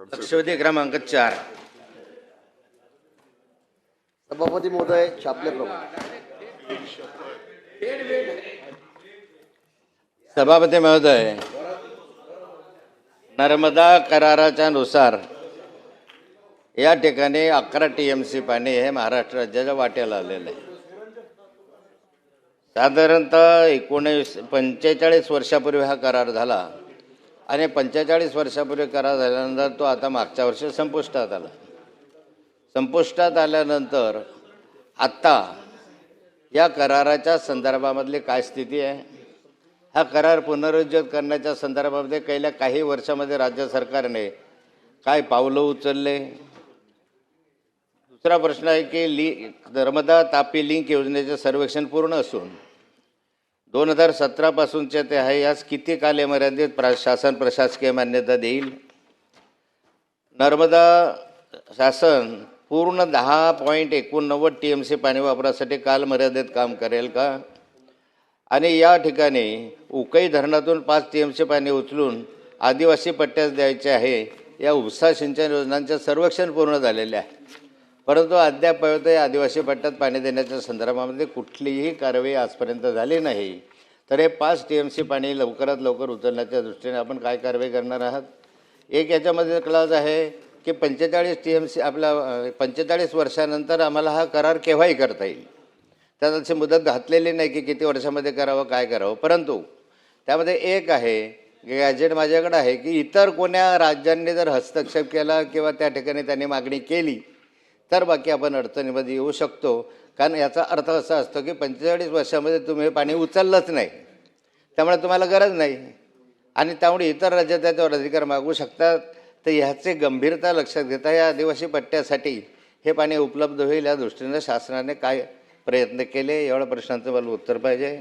लक्षवेधी क्रमांक चार. सभापती महोदय छापल्याप्रमाणे सभापती महोदय नर्मदा कराराच्या नुसार या ठिकाणी अकरा टी एम सी पाणी हे महाराष्ट्र राज्याच्या वाट्याला आलेलं आहे. साधारणतः एकोणीस पंचेचाळीस वर्षापूर्वी हा करार झाला. आणि पंचेचाळीस वर्षापूर्वी करार झाल्यानंतर तो आता मागच्या वर्षी संपुष्टात आला. संपुष्टात आल्यानंतर आत्ता या कराराच्या संदर्भामधली काय स्थिती आहे? हा करार पुनरुज्जीत करण्याच्या संदर्भामध्ये गेल्या काही वर्षामध्ये राज्य सरकारने काय पावलं उचलले? दुसरा प्रश्न आहे की ली नर्मदा तापी लिंक योजनेचे सर्वेक्षण पूर्ण असून दोन हजार सतरापासूनचे ते आहे. यास किती कालमर्यादित प्रा शासन प्रशासकीय मान्यता देईल? नर्मदा शासन पूर्ण दहा पॉईंट एकोणनव्वद टी एम सी पाणी वापरासाठी कालमर्यादेत काम करेल का? आणि या ठिकाणी उकई धरणातून पाच टी एम सी पाणी उचलून आदिवासी पट्ट्यास द्यायचे आहे. या उपसा सिंचन योजनांचे सर्वेक्षण पूर्ण झालेले आहे. परंतु अद्याप या आदिवासी पट्ट्यात पाणी देण्याच्या संदर्भामध्ये कुठलीही कारवाई आजपर्यंत झाली नाही. तर हे पाच टी एम सी पाणी लवकरात लवकर उचलण्याच्या दृष्टीने आपण काय कारवाई करणार आहात? एक याच्यामध्ये क्लाज आहे की पंचेचाळीस टी एम सी आपल्या पंचेचाळीस वर्षानंतर आम्हाला हा करार केव्हाही करता येईल? त्यात अशी मुदत घातलेली नाही की किती वर्षामध्ये करावं काय करावं. परंतु त्यामध्ये एक आहे गॅजेट माझ्याकडे आहे की इतर कोण्या राज्यांनी जर हस्तक्षेप केला किंवा त्या ठिकाणी त्यांनी मागणी केली तर बाकी आपण अडचणीमध्ये येऊ शकतो. कारण याचा अर्थ असा असतो की पंचेचाळीस वर्षामध्ये तुम्ही हे पाणी उचललंच नाही. त्यामुळे तुम्हाला गरज नाही. आणि त्यामुळे इतर राज्यात त्याच्यावर अधिकार मागू शकतात. तर ह्याचे गंभीरता लक्षात घेता या आदिवासी पट्ट्यासाठी हे पाणी उपलब्ध होईल या दृष्टीनं शासनाने काय प्रयत्न केले? एवढ्या प्रश्नांचं मला उत्तर पाहिजे.